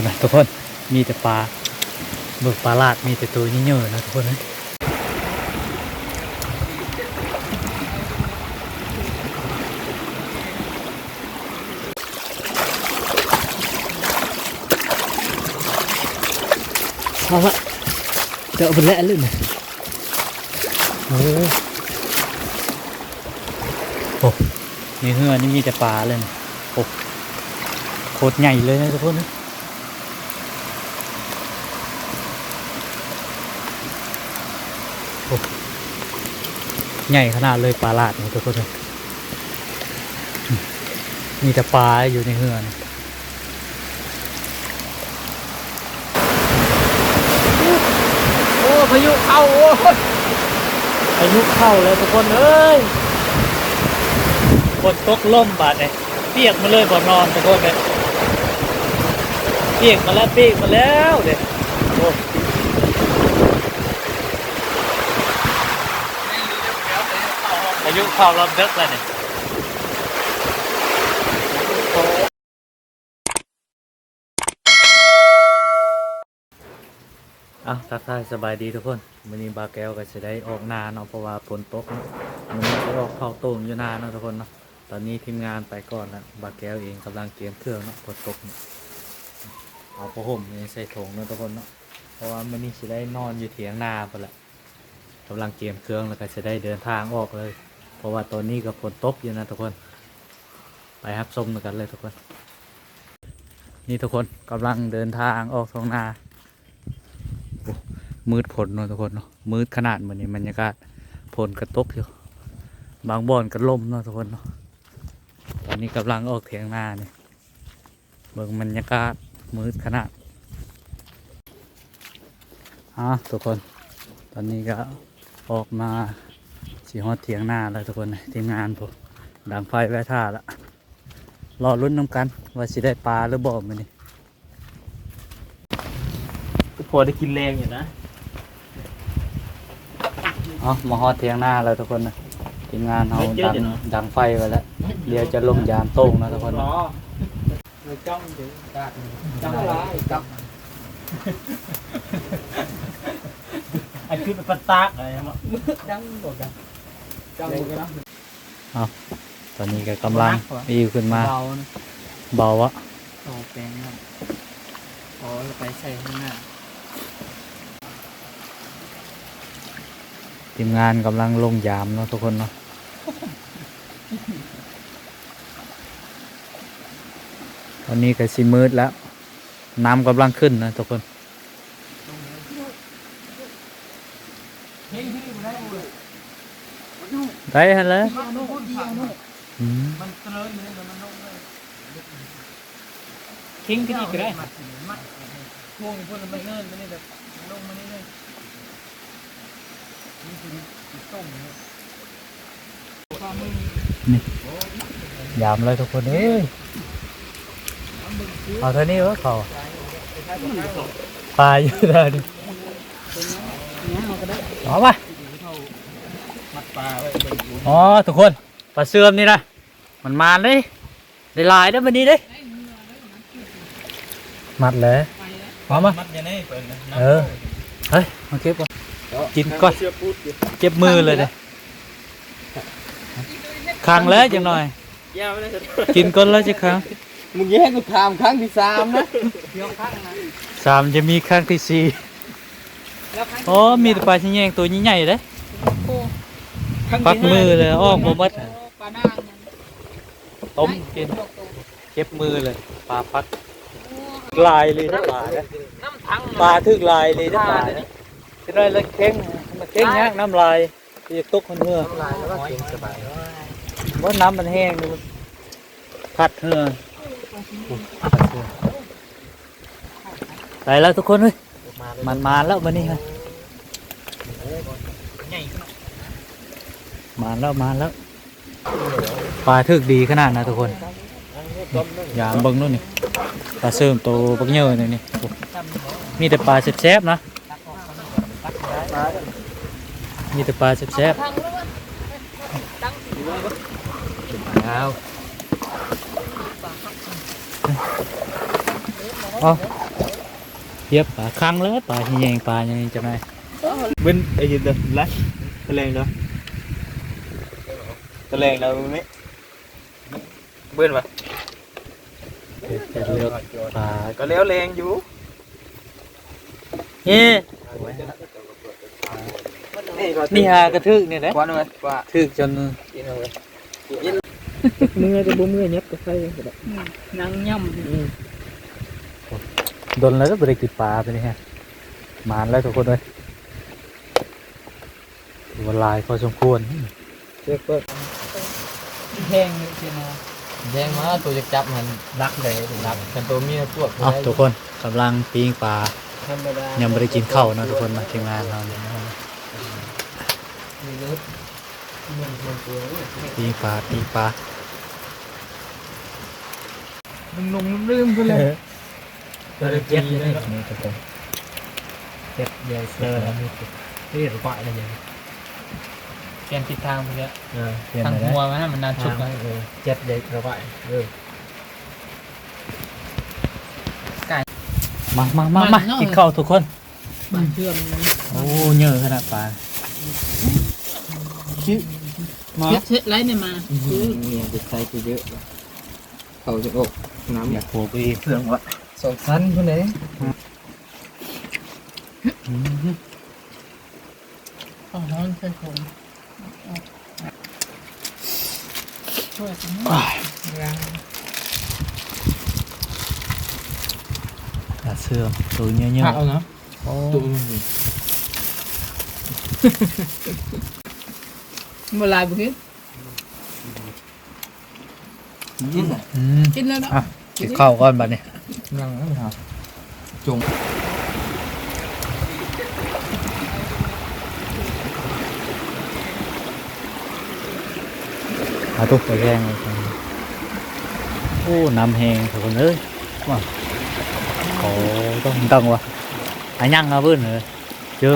คนนะทุกคนมีแต่ปลาเบิกปลาลาดมีแต่ตัวยิ่งเยอะนะทุกคนนะเอาละเจอเป็นแล้วเลยนะโอ้โหในเฮือนี่มีแต่ปลาเลยนะโอ้โคตรใหญ่เลยนะทุกคนนะ ใหญ่ขนาดเลยปลาลาดนี่ทุกคนมีแต่ปลาอยู่ในเฮือนโอ้พายุเข้าโอ้ยพายุเข้าเลยทุกคนเอ้ยฝนตกล่มบาดเลยเปียกมาเลยบ่นอนทุกคนเลยเปียกมาแล้วเปียกมาแล้วเด็โอ้ อายุ เข้ารอบดึกแล้วเนี่ยอ้าวทักทายสบายดีทุกคนวันนี้บาแก้วก็จะได้ออกนาเนาะเพราะว่าฝนตกเนาะมันนี้จะออกเข้าต้มอยู่นาเนาะทุกคนเนาะตอนนี้ทีมงานไปก่อนแล้วบาแก้วเองกำลังเตรียมเครื่องเนาะฝนตกเนาะเอาผ้าห่มนี่ใส่ถุงเนาะทุกคนเนาะเพราะว่ามันนี้จะได้นอนอยู่เถียงนาไปละกำลังเตรียมเครื่องแล้วก็จะได้เดินทางออกเลย เพราะว่าตอนนี้ก็ฝนตกอยู่นะทุกคน ไปครับชมกันเลยทุกคน นี่ทุกคนกำลังเดินทางออกท้องนามืดผลเนาะทุกคนเนาะมืดขนาดเหมือนนี้บรรยากาศฝนกระตกอยู่ บางบ่อนก็ล่มเนาะทุกคนเนาะตอนนี้กำลังออกเถียงนาเนี่ยเบิ่งบรรยากาศมืดขนาดอะทุกคน ตอนนี้ก็ออกมา สีฮอดเถียงหน้าแล้วทุกคนนะทีมงานผมดังไฟไว้ท่าละรอรุ่นน้ำกัน ว่าสิได้ปลาหรือบ่มันนี่ก็พอได้กินแรงอยู่นะเอามาฮอดเถียงหน้าแล้วทุกคนนะทีมงานเราดังดังไฟไว้แล้วเดี๋ยวจะลงยามโต้งนะทุกคนนะ người trong thì đạt trong lá thì trong ไอ้ขึ้นเป็นปันตากอะไรมั้ง đắng rồi cả trong một cái đó ตอนนี้ก็กำลังอิวขึ้นมา đầu เบาวะ đầu bèn này có là phải xài hơn nè ทีมงานกำลังลงยามเนาะทุกคนเนาะตอนนี้ก็สิมืดแล้ว น้ำกำลังขึ้นนะทุกคนได้ ได้ฮะแล้มล่ะทิ้งที่นี่ก็ได้พวงนี่พวกมันเนิ่นมันี่แลงมานี่เลยนี่ยนี่ยามเลยทุกคนเอ้ยเอาเท่านี้วะเขาปลาอยู่เลยเอาไป อาปะ mặt bà vậy mình อ๋อทุกคนปลาเสื่อมนี่นะมันมาเลยได้หลายได้อวันนี้เด้มัดเลยพร้อมปะ mắt như này phải เออ เฮ้ยมาเก็บก่อน กินก่อนเจ็บมือเลยเด้ขังแล้วจังหน่อยกินก่อนแล้วจะขังมึงแย่งกูถามครั้งที่สามนะสามจะมีครั้งที่สี่โอ้มีแต่ปลาชิ้นแยงตัวใหญ่ๆเลย ปักมือเลยออกบ่หมดปลาหน้าต้มกินเจ็บมือเลยปลาปักลายเลยนะปลาเนี่ยน้ำทั้งปลาถึกลายเลยนะปลาเนี่ยเป็นไรแล้วเข่งมันเข่งยากน้ำลายจะตกคนเหือลายแล้วก็เก่งสบายว่าน้ำมันแห้งนี่มันพัดเหือไปแล้วทุกคนเฮ้ยมันมาแล้ววันนี้ฮะ มาแล้วมาแล้วปลาถึกดีขนาดนะทุกคนอย่าเบิ่งนู่นนี่ปลาเสริมโตบักเยอะนี่นี่มีแต่ปลาแซ่บๆนะมีแต่ปลาแซ่บๆแล้วเอาเย็บปลาคังเลยปลาแยงปลาอย่างนี้จะไหม bên đây gì đây lá cái len đó cái len đâu mấy bên mà จะ ตัแรงเราไหมเบิ้ลปะเป็นเลือกปลาก็แล้วแรงอยู่เฮ้นี่ฮากระทึกเนี่ยนะควันเลยว่าทึกจนเมื่อจะบ่เมื่อเนี้ยก็ใส่นั่งย่ำโดนแล้วก็บริกิปลาไปนี่ฮะมานแล้วทุกคนเลยวันลายพอสมควรเช็คเแห้งเลยเจนาแย่งมาตัวจะจับมันรักเลยรักกันตัวเมียพวกเอาทุกคนกำลังปิ้งปลาธรรมดายังไม่ได้กินข้าวนะทุกคนนะทีมงานเราเนี่ยมีรถมันมันตัวปิ้งปลาปิ้งปลาลุงลุงลืมไปเลยตัวเจ็บเลยนี่ทุกคนเจ็บใหญ่เสือนี่หรือว่าอะไรอย่างเปลี่ยนทิศทางไปแล้วเออเปลี่ยนทางไปได้หัวมันน่ะมันนานชุบทานะงเออเจ็บใหญ่หรือว่าเออมามามามากินข้าวทุกคนบางเชื่อมโอ้เยอะขนาดปลามาเช็ดเช็ดไรเนี่ยมาเนี่ยจะใช้ไปเยอะเขาจะอกน้ำอยากโผล่ไปอีกเสื่อมวะสองชั้นคนไหนอืมอ๋อใช่ผม ช่วยกันปลาเสื่อมตัวเยอะเยอะเอาเนาะ โอ้ ตัว เวลาบุกิน ยิ่ง อืม กินแล้วเนาะ อะกินข้าวก่อนบัดนี้ นั่งนะครับจง เอาตุ๊กไปแย่งเลยครับโอ้น้ำแห้งทุกคนเอ้ยว้าโอ้ต้องต้องวะอันยังเอาเพื่อนเลยเจอ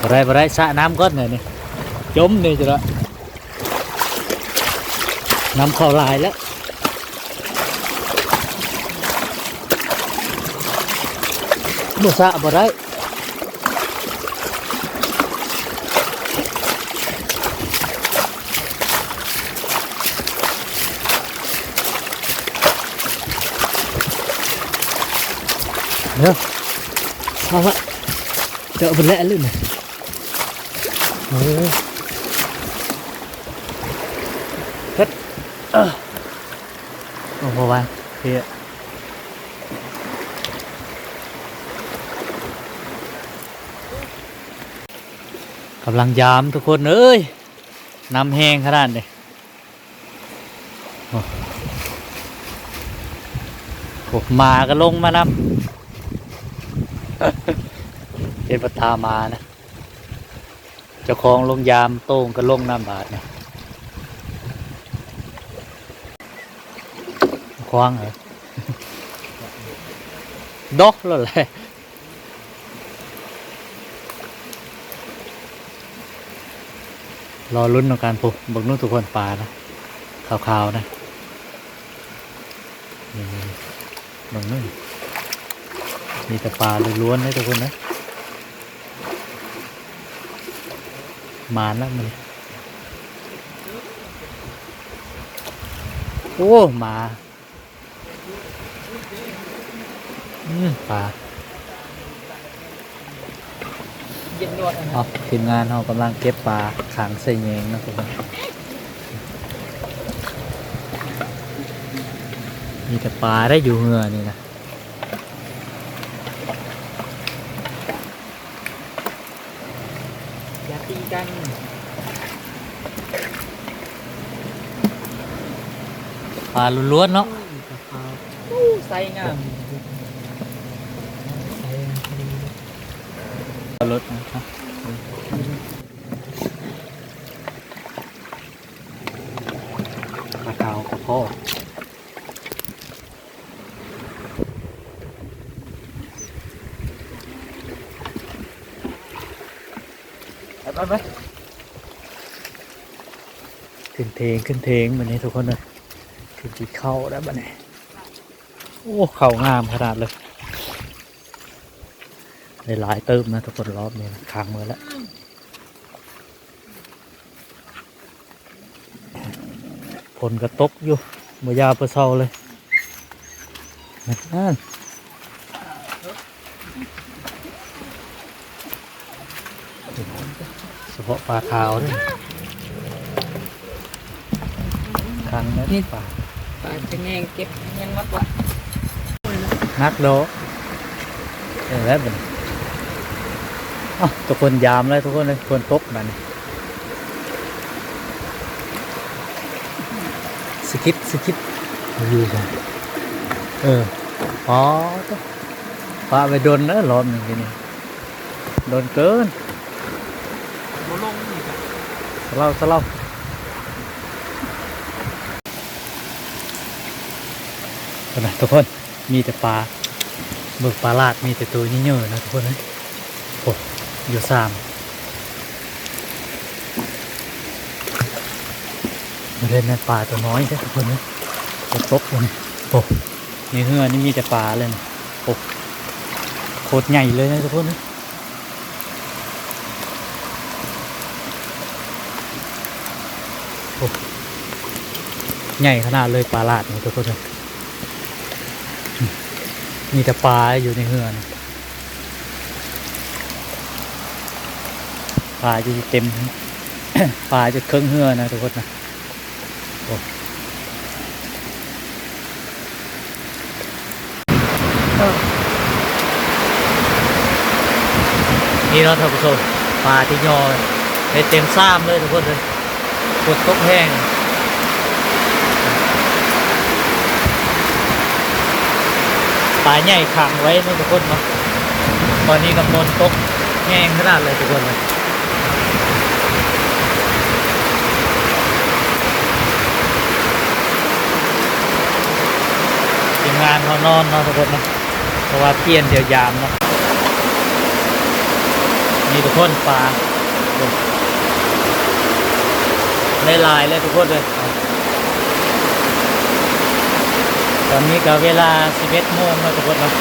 บ่ได้บ่ได้สระน้ำก้อนเลยนี่จมนี่จ้ะละน้ำเข้าลายแล้วบ่สระบ่ได้ เด้อเอาละเจอเป็นแล้วลื่นน่ะโอ้ยเฮ็ดเออโอ้โหวันเพียกำลังยามทุกคนเอ้ยน้ำแห้งขนาดนี้โอ้โหมาก็ลงมานำ เป็นประตามานะเจ้าของลงยามโต้งก็ลงน้ำบาดเนี่ยควางเหรอดอกแล้วแหละรอลุ้นในการปลูกบักนุ่นทุกคนปลานะขาวๆนะนี่บักนุ่น มีแต่ปลาล้วนๆนะทุกคนนะ มาแล้วมันโอ้มาอืมปลาเอาทีมงานเรากำลังเก็บปลาขังใส่เงงนะทุกคนมีแต่ปลาได้อยู่เหงื่อนี่นะ อย่าตี กันปลาล้วนๆเนาะใส่งามรถนะครับปลาขาวกับพ่อ ไปไปขึ้นเทงขึ้นเทงแบบนี้ทุกคนเลยขึ้นจีเข้าได้บ้านี้โอ้เข่างามขนาดเลยหลายเติมนะทุกคนรอบนี้นะค้างมือแล้วผลกระตกอยู่มือยาวเปเศร้าเลยนั่นเฉ พาะปลาขาวด้วยค้างนะปลาปลาจะแงงเก็บยังมัดวะนักโดเออแล้วเป็นอ้าวทุกคนยามเลยทุกคนเลยคนตกมันสกิปสกิปอยู่กันเอออ๋อตัวปลาไปโดนนะรอบหนึ่งทีนี้โดนเกินโบลงนี่ครับสล่าสลาเอานะทุกคนมีแต่ปลาหมึกปลาลาดมีแต่ตัวนี้เยอะๆนะทุกคนนะโอ้อยู่สามมาเล่นในป่าตัวน้อยใช่ทุกคนนะจะตกเลยโอ้ในเฮือนี่มีแต่ปลาเลยนะโอ้โคตรใหญ่เลยนะทุกคนนะโอ้ ใหญ่ขนาดเลยปลาลาดนี่ทุกคนมีแต่ปลาอยู่ในเฮือนปลาอยู่เต็มปลาจะเครื่องเฮือนะทุกคนนะโอ้นี่เราท่านผู้ชมปลาที่ยอไปเต็มซ้ำเลยทุกคนเลย ฝนตกแห้งปลาใหญ่ขังไว้นะทุกคนเนาะตอนนี้กำมลตกแห้งขนาดเลยทุกคนเลยทีมงานเขานอนเนาะทุกคนเนาะเพราะว่าเปลี่ยนเดียวยามเนาะนี่ทุกคนปลา ได้ลายเลยทุกคนเลย ตอนนี้ก็เวลา11โมงแล้วทุกคนเนาะ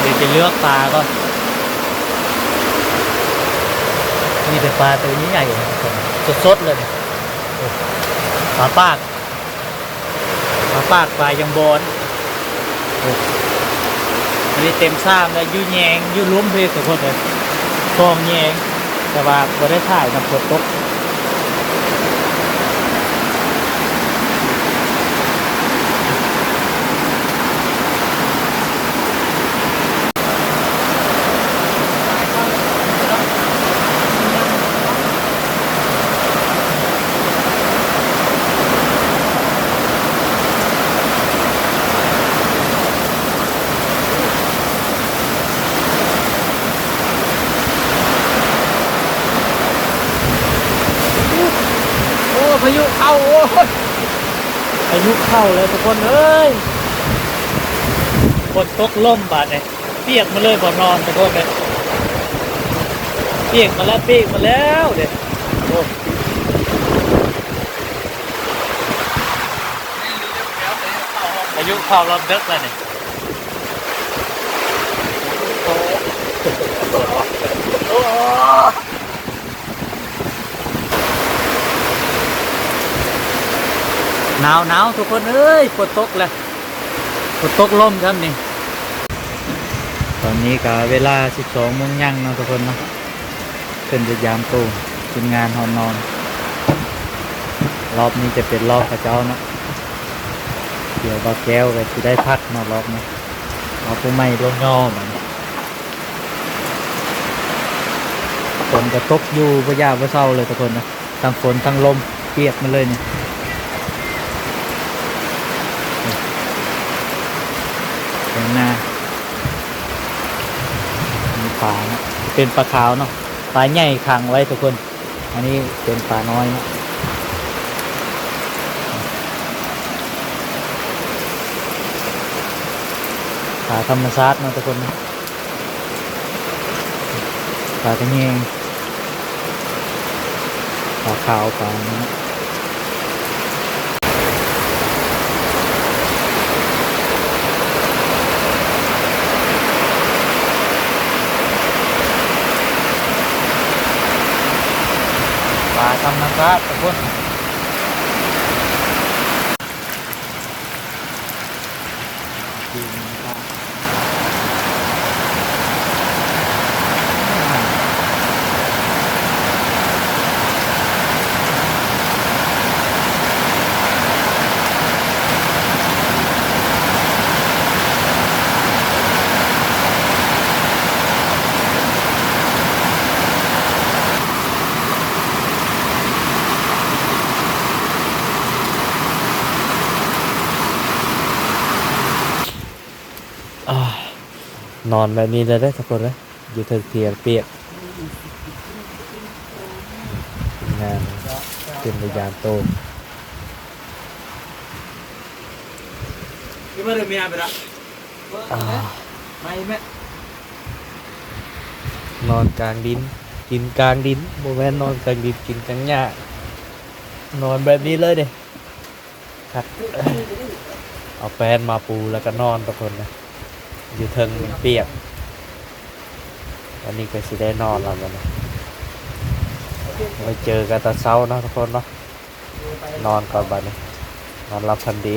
เดี๋ยวจะเลือกปลาก็มีแต่ปลาตัวนี้ใหญ่ทุกคนสดๆเลยปลาปากปลาปากปลายังบอนโอ้อันนี้เต็มซ้ำแล้วยู่แยงยู่ลุ้มเพลทุกคนเลยคลองแยงแต่ว่าบ่ได้ถ่ายนะฝนตก พายุเข้าโอ้ยอายุเข้าเลยทุกคนเอ้ยฝนตกล่มบาดเนี่ยเปียกมาเลยบ่นอนทุกคนเลยเปียกมาแล้วเปียกมาแล้วเด็ดโอ้อายุเข้ารอบดึกแล้วเนี่ย หนาวหนาวทุกคนเอ้ยฝนตกแล้วฝนตกล่มครับนี่ตอนนี้ก็เวลา 12โมงยังนะทุกคนนะเป็นจะยามตู้ทีมงานหอนนอน รอบนี้จะเป็นรอบพระเจ้านะเดี๋ยวบาแก้วก็จะได้พักเนารอบนี้เอาผู้ไม่ร่วงย่อมันฝนก็ตกอยู่บ่ยาบ่เศร้าเลยทุกคนนะทั้งฝนทั้งลมเปียกมาเลยเนี่ย ข้างหน้ามีปลานะเป็นปลาขาวเนาะปลาใหญ่ขังไว้ทุกคน อันนี้เป็นปลาน้อยนะปลาธรรมชาตินะทุกคนนะปลากระเยงปลาขาวปลานี้นะา นอนแบบนี้เลยได้อทุกคนเลยอยู่เทิงเทียงเปียกงานเป็นระยานโต Gimana mi abra? อ่า Mai mek. นอนกลางดิน กินกลางดินโมแมนนอนกลางดินกินกลางหญ้านอนแบบนี้เลยเด้ครับเอาแฟนมาปูแล้วก็นอนทุกคนนะ อยู่เทิงเปียกวันนี้ก็สิได้นอนแล้วกันนะไว้เจอกันตอนเช้าเนาะทุกคนเนาะนอนก่อนบัดนี้นอนรับพันดี